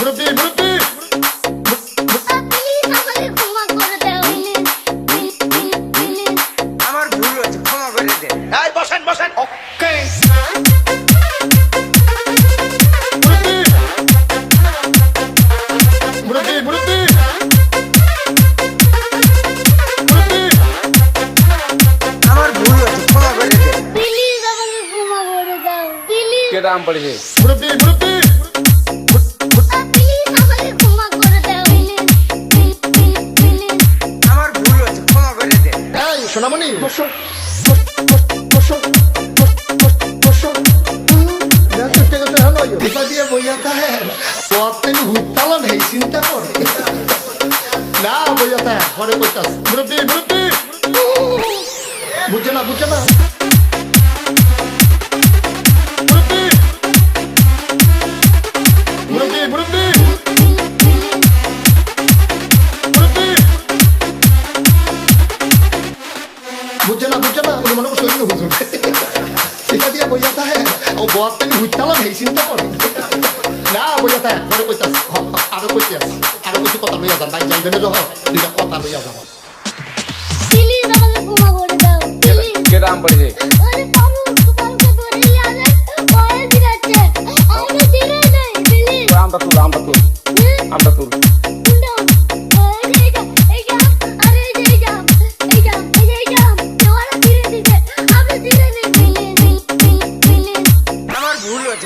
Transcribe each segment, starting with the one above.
মুরব্বি মুরব্বি আমার ভুল হয়েছে ক্ষমা করে দে। এই বসেন বসেন। ওকে মুরব্বি মুরব্বি মুরব্বি সোনামণি। বসো বসো বসো দিয়ে বইয়াতা হ্যাঁ তোয়াতেন হুইতালা নেই চিন্তা করে। মুরব্বি বুঝছে না বুঝছে না। না বুঝছে না উনি মনে করছে অন্য হুজুর এটা দিয়ে বইয়াতা হ্যাঁ ও বয়াতেন হুইতালা নেই চিন্তা করে। না বইয়াতা ঘরে কইতাস আরও কইতাস আরও কিছু কথা লইয়া যান ভাই যাইবেন যহ দুইটা কথা লইয়া যাব প্লিজ আমাকে করে দাও প্লিজ কেটা আম পড়েছে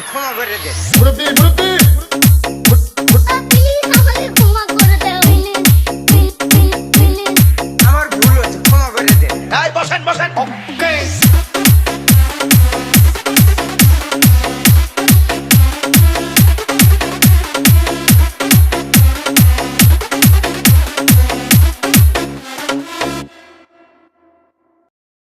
ক্ষমা করে দে। মুরব্বী মুরব্বী আমার ভুল হয়েছে ক্ষমা করে দে। বসেন বসেন।